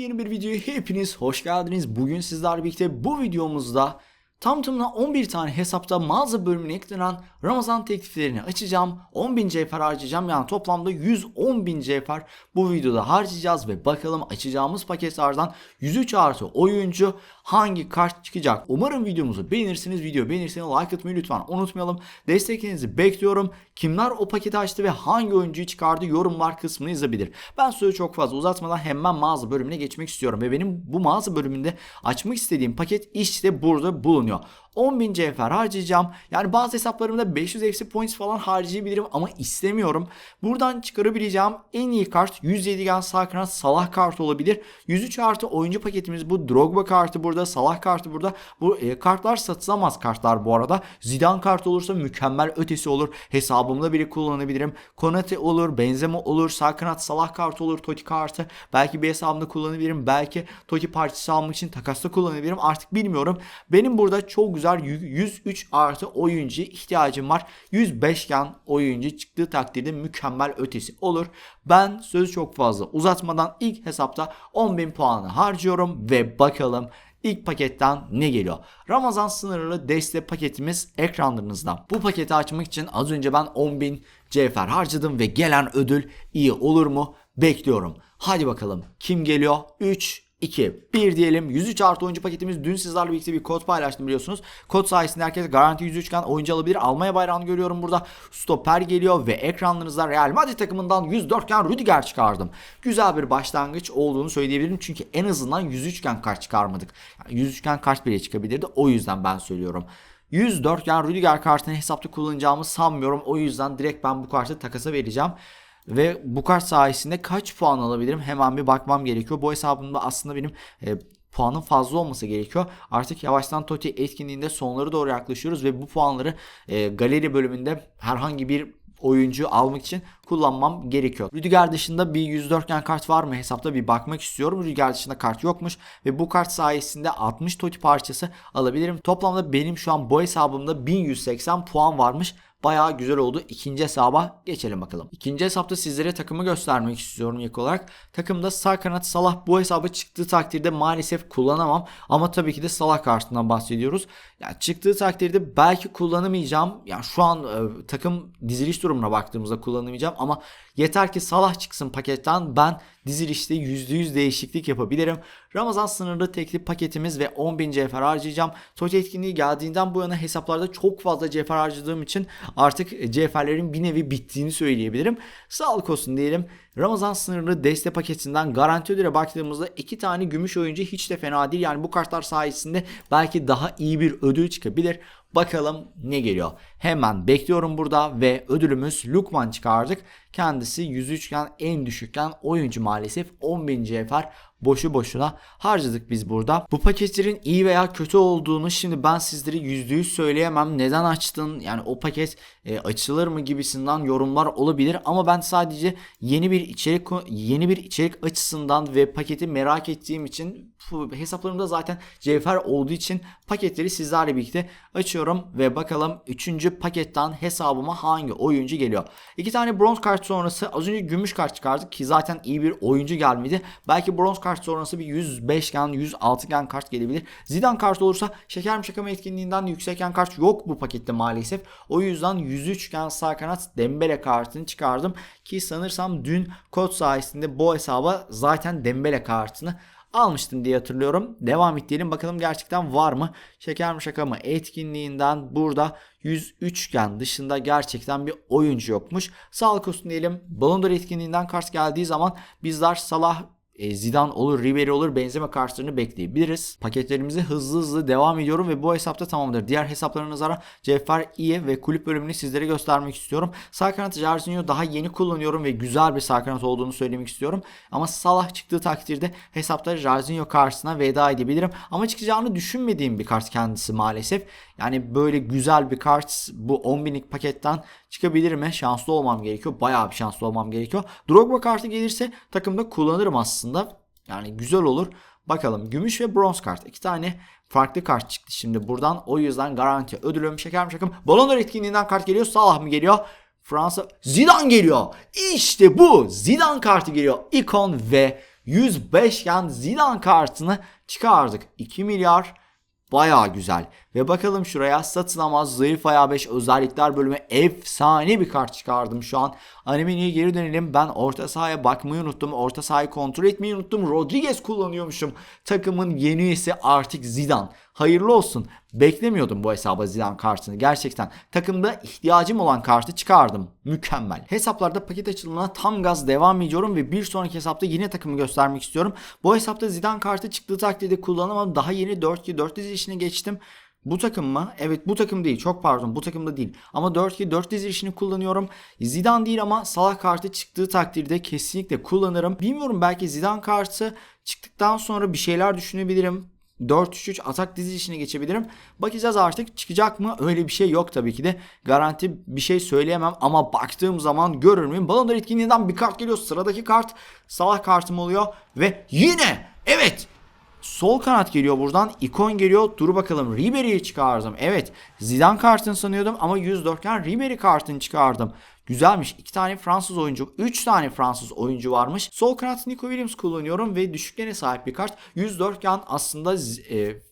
Yepyeni bir videoya hepiniz hoş geldiniz. Bugün sizlerle birlikte bu videomuzda tam tamına 11 tane hesapta mağaza bölümüne eklenen Ramazan tekliflerini açacağım. 10.000 cevher harcayacağım. Yani toplamda 110.000 cevher bu videoda harcayacağız ve bakalım açacağımız paketlerden 103 artı oyuncu hangi kart çıkacak. Umarım videomuzu beğenirsiniz. Video beğenirseniz like atmayı lütfen unutmayalım. Desteklerinizi bekliyorum. Kimler o paketi açtı ve hangi oyuncuyu çıkardı yorumlar kısmını yazabilir. Ben sözü çok fazla uzatmadan hemen mağaza bölümüne geçmek istiyorum. Ve benim bu mağaza bölümünde açmak istediğim paket işte burada bulunuyor. 10.000 cevher harcayacağım. Yani bazı hesaplarımda 500 FC points falan harcayabilirim ama istemiyorum. Buradan çıkarabileceğim en iyi kart 107 gen sağ kanat Salah kartı olabilir. 103 artı oyuncu paketimiz bu. Drogba kartı burada. Salah kartı burada. Bu e, kartlar satılamaz kartlar bu arada. Zidane kartı olursa mükemmel ötesi olur. Hesabımda biri kullanabilirim. Konate olur. Benzema olur. Sağ kanat Salah kartı olur. Totti kartı. Belki bir hesabımda kullanabilirim. Belki Totti parçası almak için takasta kullanabilirim. Artık bilmiyorum. Benim burada çok güzel 103 artı oyuncu ihtiyacım var. 105 gen oyuncu çıktığı takdirde mükemmel ötesi olur. Ben sözü çok fazla uzatmadan ilk hesapta 10.000 puanı harcıyorum ve bakalım İlk paketten ne geliyor? Ramazan sınırlı destek paketimiz ekranlarınızda. Bu paketi açmak için az önce ben 10.000 cevher harcadım ve gelen ödül iyi olur mu? Bekliyorum. Hadi bakalım kim geliyor? 3, 2, 1 diyelim. 103 artı oyuncu paketimiz dün sizlerle birlikte bir kod paylaştım biliyorsunuz. Kod sayesinde herkes garanti 103 iken oyuncu alabilir. Almanya bayrağını görüyorum burada. Stoper geliyor ve ekranlarınızda Real Madrid takımından 104 iken Rüdiger çıkardım. Güzel bir başlangıç olduğunu söyleyebilirim. Çünkü en azından 103 iken kart çıkarmadık. Yani 103 iken kart bile çıkabilirdi. O yüzden ben söylüyorum. 104 yani Rüdiger kartını hesapta kullanacağımı sanmıyorum. O yüzden direkt ben bu kartı takasa vereceğim. Ve bu kart sayesinde kaç puan alabilirim hemen bir bakmam gerekiyor. Bu hesabımda aslında benim e, puanın fazla olması gerekiyor. Artık yavaştan Totti etkinliğinde sonları doğru yaklaşıyoruz ve bu puanları e, galeri bölümünde herhangi bir oyuncu almak için kullanmam gerekiyor. Rüdiger dışında bir 104 gen kart var mı hesapta bir bakmak istiyorum. Rüdiger dışında kart yokmuş ve bu kart sayesinde 60 Totti parçası alabilirim. Toplamda benim şu an bu hesabımda 1180 puan varmış. Bayağı güzel oldu. İkinci hesaba geçelim bakalım. İkinci hesapta sizlere takımı göstermek istiyorum ilk olarak. Takımda sağ kanat Salah bu hesaba çıktığı takdirde maalesef kullanamam. Ama tabii ki de Salah kartından bahsediyoruz. Yani çıktığı takdirde belki kullanamayacağım. Yani şu an e, takım diziliş durumuna baktığımızda kullanamayacağım ama yeter ki Salah çıksın paketten ben dizilişte %100 değişiklik yapabilirim. Ramazan sınırlı teklif paketimiz ve 10.000 cevher harcayacağım. Toki etkinliği geldiğinden bu yana hesaplarda çok fazla cevher harcadığım için artık cevherlerin bir nevi bittiğini söyleyebilirim. Sağlık olsun diyelim. Ramazan sınırlı deste paketinden garanti ödüle baktığımızda iki tane gümüş oyuncu hiç de fena değil. Yani bu kartlar sayesinde belki daha iyi bir ödül çıkabilir. Bakalım ne geliyor. Hemen bekliyorum burada ve ödülümüz Lukman çıkardık. Kendisi 103 iken en düşükken oyuncu maalesef 10.000 cevher boşu boşuna harcadık biz burada. Bu paketlerin iyi veya kötü olduğunu şimdi ben sizlere %100 söyleyemem. Neden açtın? Yani o paket e, açılır mı gibisinden yorumlar olabilir ama ben sadece yeni bir içerik yeni bir içerik açısından ve paketi merak ettiğim için hesaplarımda zaten cevher olduğu için paketleri sizlerle birlikte açıyorum ve bakalım 3. paketten hesabıma hangi oyuncu geliyor. İki tane bronz kart sonrası az önce gümüş kart çıkardık ki zaten iyi bir oyuncu gelmedi. Belki bronz kart sonrası bir 105 gen 106 gen kart gelebilir. Zidane kart olursa şeker mi şaka mı etkinliğinden yüksek gen kart yok bu pakette maalesef. O yüzden 103 gen sağ kanat Dembele kartını çıkardım ki sanırsam dün kod sayesinde bu hesaba zaten Dembele kartını almıştım diye hatırlıyorum. Devam edelim bakalım gerçekten var mı? Şeker mi şaka mı etkinliğinden burada 103 gen dışında gerçekten bir oyuncu yokmuş. Sağlık olsun diyelim. Ballon d'Or etkinliğinden kart geldiği zaman bizler Salah e, Zidane olur, Ribery olur benzeme kartlarını bekleyebiliriz. Paketlerimizi hızlı hızlı devam ediyorum ve bu hesapta tamamdır. Diğer hesaplarına nazaran Cevher iyi ve kulüp bölümünü sizlere göstermek istiyorum. Sağ kanat Jarzinho daha yeni kullanıyorum ve güzel bir sağ kanat olduğunu söylemek istiyorum. Ama Salah çıktığı takdirde hesapta Jarzinho karşısına veda edebilirim. Ama çıkacağını düşünmediğim bir kart kendisi maalesef. Yani böyle güzel bir kart bu 10 binlik paketten çıkabilir mi? Şanslı olmam gerekiyor. Bayağı bir şanslı olmam gerekiyor. Drogba kartı gelirse takımda kullanırım aslında. Yani güzel olur. Bakalım gümüş ve bronz kart. iki tane farklı kart çıktı şimdi buradan. O yüzden garanti ödülüm şeker mi şakım. Balon etkinliğinden kart geliyor. Salah mı geliyor? Fransa Zidane geliyor. İşte bu. Zidane kartı geliyor. İkon ve 105 iken Zidane kartını çıkardık. 2 milyar Baya güzel. Ve bakalım şuraya satılamaz zayıf ayağı 5 özellikler bölümü efsane bir kart çıkardım şu an. Anime'ye geri dönelim. Ben orta sahaya bakmayı unuttum. Orta sahayı kontrol etmeyi unuttum. Rodriguez kullanıyormuşum. Takımın yeni üyesi artık Zidane. Hayırlı olsun. Beklemiyordum bu hesaba Zidane kartını. Gerçekten takımda ihtiyacım olan kartı çıkardım. Mükemmel. Hesaplarda paket açılımına tam gaz devam ediyorum ve bir sonraki hesapta yine takımı göstermek istiyorum. Bu hesapta Zidane kartı çıktığı takdirde kullanamam. Daha yeni 4-2-4 dizilişine geçtim. Bu takım mı? Evet bu takım değil. Çok pardon bu takımda değil. Ama 4-2-4 dizilişini kullanıyorum. Zidane değil ama Salah kartı çıktığı takdirde kesinlikle kullanırım. Bilmiyorum belki Zidane kartı çıktıktan sonra bir şeyler düşünebilirim. 4-3-3 atak dizilişine geçebilirim. Bakacağız artık çıkacak mı? Öyle bir şey yok tabii ki de. Garanti bir şey söyleyemem ama baktığım zaman görür müyüm? Balonlar etkinliğinden bir kart geliyor. Sıradaki kart Salah kartım oluyor ve yine evet Sol kanat geliyor buradan. ikon geliyor. Dur bakalım. Ribery'i çıkardım. Evet. Zidane kartını sanıyordum ama 104 iken Ribery kartını çıkardım. Güzelmiş. İki tane Fransız oyuncu, üç tane Fransız oyuncu varmış. Sol kanat Nico Williams kullanıyorum ve düşüklere sahip bir kart. 104 iken aslında e,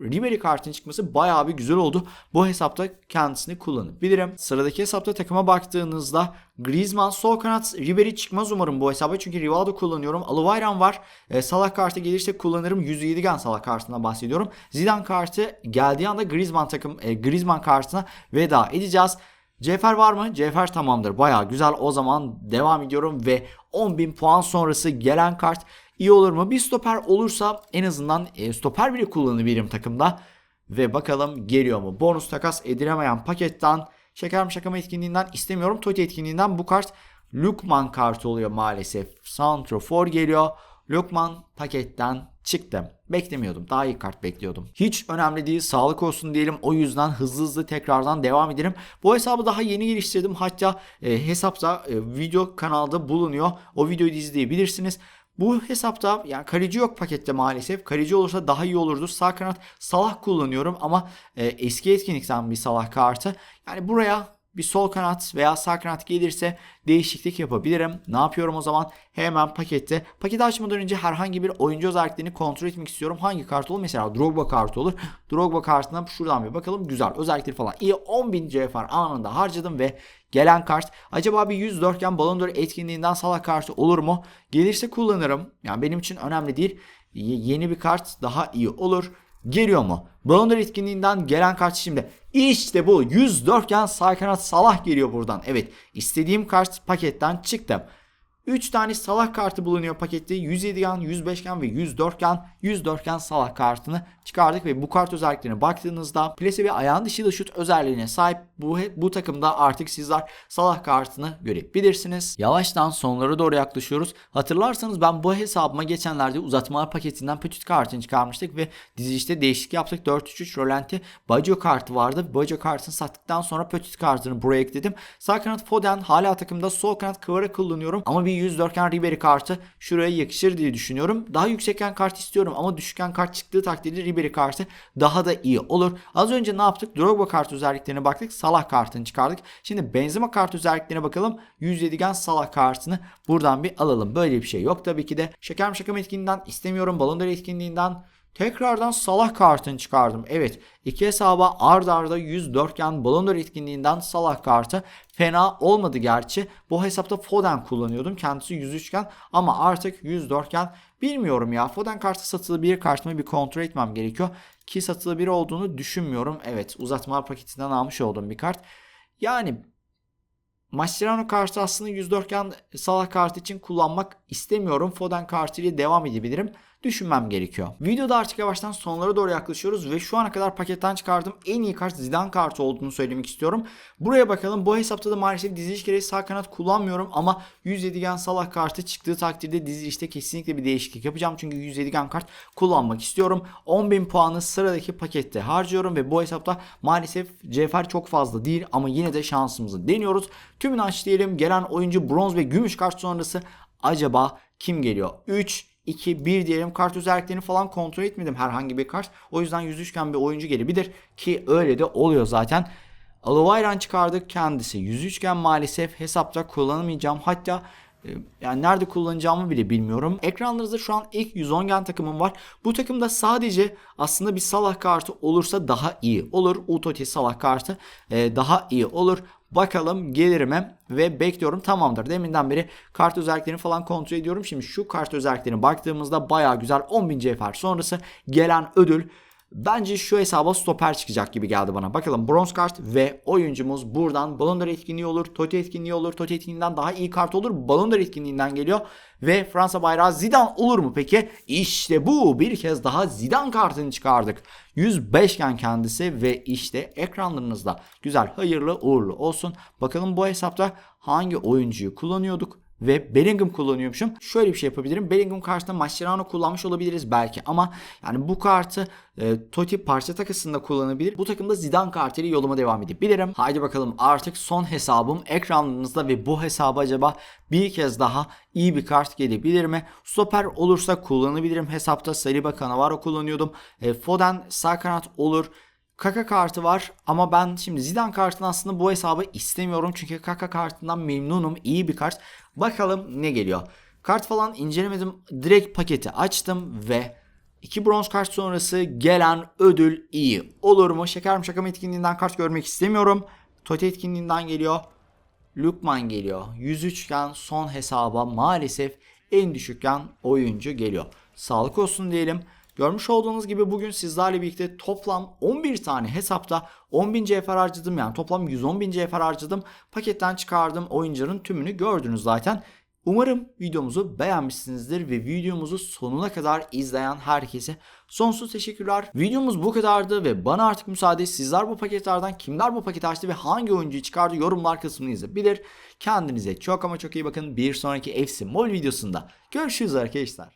Ribery kartının çıkması bayağı bir güzel oldu. Bu hesapta kendisini kullanabilirim. Sıradaki hesapta takıma baktığınızda Griezmann sol kanat Ribery çıkmaz umarım bu hesaba çünkü Rivaldo kullanıyorum. Alıvayran var. E, Salah kartı gelirse kullanırım. 107 gen Salah kartından bahsediyorum. Zidane kartı geldiği anda Griezmann takım e, Griezmann kartına veda edeceğiz. Cefer var mı? Cefer tamamdır. Baya güzel. O zaman devam ediyorum ve 10.000 puan sonrası gelen kart iyi olur mu? Bir stoper olursa en azından e, stoper bile kullanabilirim takımda. Ve bakalım geliyor mu? Bonus takas edilemeyen paketten şeker mi şaka mı etkinliğinden istemiyorum. Totti etkinliğinden bu kart Lukman kartı oluyor maalesef. Santrofor geliyor. Lukman paketten çıktım. Beklemiyordum. Daha iyi kart bekliyordum. Hiç önemli değil. Sağlık olsun diyelim. O yüzden hızlı hızlı tekrardan devam edelim. Bu hesabı daha yeni geliştirdim. Hatta e, hesapta e, video kanalda bulunuyor. O videoyu izleyebilirsiniz. Bu hesapta yani kaleci yok pakette maalesef. Kaleci olursa daha iyi olurdu. Sağ kanat Salah kullanıyorum ama e, eski etkinlikten bir Salah kartı. Yani buraya bir sol kanat veya sağ kanat gelirse değişiklik yapabilirim. Ne yapıyorum o zaman? Hemen pakette. Paketi açmadan önce herhangi bir oyuncu özelliklerini kontrol etmek istiyorum. Hangi kart olur? Mesela Drogba kartı olur. Drogba kartına şuradan bir bakalım. Güzel. Özellikleri falan. İyi 10.000 CFR anında harcadım ve gelen kart. Acaba bir 104 iken Ballon d'Or etkinliğinden Salah kartı olur mu? Gelirse kullanırım. Yani benim için önemli değil. Yeni bir kart daha iyi olur. Geliyor mu? Ballon d'Or etkinliğinden gelen kart şimdi. İşte bu 104 iken sağ kanat Salah geliyor buradan. Evet istediğim kart paketten çıktı. 3 tane Salah kartı bulunuyor pakette. 107 gen, 105 gen ve 104 gen. 104 gen Salah kartını çıkardık ve bu kart özelliklerine baktığınızda plase ve ayağın dışı şut özelliğine sahip bu, bu takımda artık sizler Salah kartını görebilirsiniz. Yavaştan sonlara doğru yaklaşıyoruz. Hatırlarsanız ben bu hesabıma geçenlerde uzatmalar paketinden Petit kartını çıkarmıştık ve dizilişte değişiklik yaptık. 4-3-3 Rolanti Baggio kartı vardı. Baggio kartını sattıktan sonra Petit kartını buraya ekledim. Sağ kanat Foden hala takımda sol kanat Kıvara kullanıyorum ama bir 104 iken Ribery kartı şuraya yakışır diye düşünüyorum. Daha yüksekken kart istiyorum ama düşükken kart çıktığı takdirde kartı daha da iyi olur. Az önce ne yaptık? Drogba kart özelliklerine baktık. Salah kartını çıkardık. Şimdi Benzema kart özelliklerine bakalım. 107 gen Salah kartını buradan bir alalım. Böyle bir şey yok tabii ki de. Şeker mi şaka etkinliğinden istemiyorum. Balon etkinliğinden Tekrardan Salah kartını çıkardım. Evet iki hesaba ard arda 104 iken Ballon d'Or etkinliğinden Salah kartı fena olmadı gerçi. Bu hesapta Foden kullanıyordum. Kendisi 103 iken ama artık 104 iken bilmiyorum ya. Foden kartı satılı bir kartımı bir kontrol etmem gerekiyor. Ki satılı bir olduğunu düşünmüyorum. Evet uzatma paketinden almış olduğum bir kart. Yani Mascherano kartı aslında 104 iken Salah kartı için kullanmak istemiyorum. Foden kartı ile devam edebilirim düşünmem gerekiyor. Videoda artık yavaştan sonlara doğru yaklaşıyoruz ve şu ana kadar paketten çıkardığım en iyi kart Zidane kartı olduğunu söylemek istiyorum. Buraya bakalım. Bu hesapta da maalesef diziliş gereği sağ kanat kullanmıyorum ama 107 gen Salah kartı çıktığı takdirde dizilişte kesinlikle bir değişiklik yapacağım. Çünkü 107 gen kart kullanmak istiyorum. 10.000 puanı sıradaki pakette harcıyorum ve bu hesapta maalesef CFR çok fazla değil ama yine de şansımızı deniyoruz. Tümünü aç diyelim. Gelen oyuncu bronz ve gümüş kart sonrası acaba kim geliyor? 3 2, 1 diyelim kart özelliklerini falan kontrol etmedim herhangi bir kart. O yüzden 103 iken bir oyuncu gelebilir ki öyle de oluyor zaten. Alovayran çıkardık kendisi 103 iken maalesef hesapta kullanamayacağım. Hatta e, yani nerede kullanacağımı bile bilmiyorum. Ekranlarınızda şu an ilk 110 gen takımım var. Bu takımda sadece aslında bir Salah kartı olursa daha iyi olur. Utoti Salah kartı e, daha iyi olur. Bakalım gelir mi ve bekliyorum tamamdır. Deminden beri kart özelliklerini falan kontrol ediyorum. Şimdi şu kart özelliklerine baktığımızda baya güzel 10.000 CFR sonrası gelen ödül Bence şu hesaba stoper çıkacak gibi geldi bana. Bakalım bronz kart ve oyuncumuz buradan Ballon d'Or etkinliği olur, Totti etkinliği olur. Totti etkinliğinden daha iyi kart olur. Ballon d'Or etkinliğinden geliyor. Ve Fransa bayrağı Zidane olur mu peki? İşte bu. Bir kez daha Zidane kartını çıkardık. 105 gen kendisi ve işte ekranlarınızda. Güzel, hayırlı, uğurlu olsun. Bakalım bu hesapta hangi oyuncuyu kullanıyorduk? Ve Bellingham kullanıyormuşum. Şöyle bir şey yapabilirim. Bellingham karşısında Mascherano kullanmış olabiliriz belki ama yani bu kartı e, Totti parça takısında kullanabilir. Bu takımda Zidane kartıyla yoluma devam edebilirim. Haydi bakalım artık son hesabım ekranınızda ve bu hesaba acaba bir kez daha iyi bir kart gelebilir mi? Stoper olursa kullanabilirim. Hesapta Saliba Cannavaro kullanıyordum. E, Foden sağ kanat olur. Kaka kartı var ama ben şimdi Zidane kartını aslında bu hesabı istemiyorum. Çünkü Kaka kartından memnunum. İyi bir kart. Bakalım ne geliyor. Kart falan incelemedim. Direkt paketi açtım ve iki bronz kart sonrası gelen ödül iyi. Olur mu? Şeker mi şaka mı etkinliğinden kart görmek istemiyorum. Tote etkinliğinden geliyor. Lukman geliyor. 103 gen son hesaba maalesef en düşükken oyuncu geliyor. Sağlık olsun diyelim. Görmüş olduğunuz gibi bugün sizlerle birlikte toplam 11 tane hesapta 10.000 CFR harcadım. Yani toplam 110.000 CFR harcadım. Paketten çıkardım oyuncuların tümünü gördünüz zaten. Umarım videomuzu beğenmişsinizdir ve videomuzu sonuna kadar izleyen herkese sonsuz teşekkürler. Videomuz bu kadardı ve bana artık müsaade sizler bu paketlerden kimler bu paketi açtı ve hangi oyuncuyu çıkardı yorumlar kısmını yazabilir. Kendinize çok ama çok iyi bakın. Bir sonraki FC Mol videosunda görüşürüz arkadaşlar.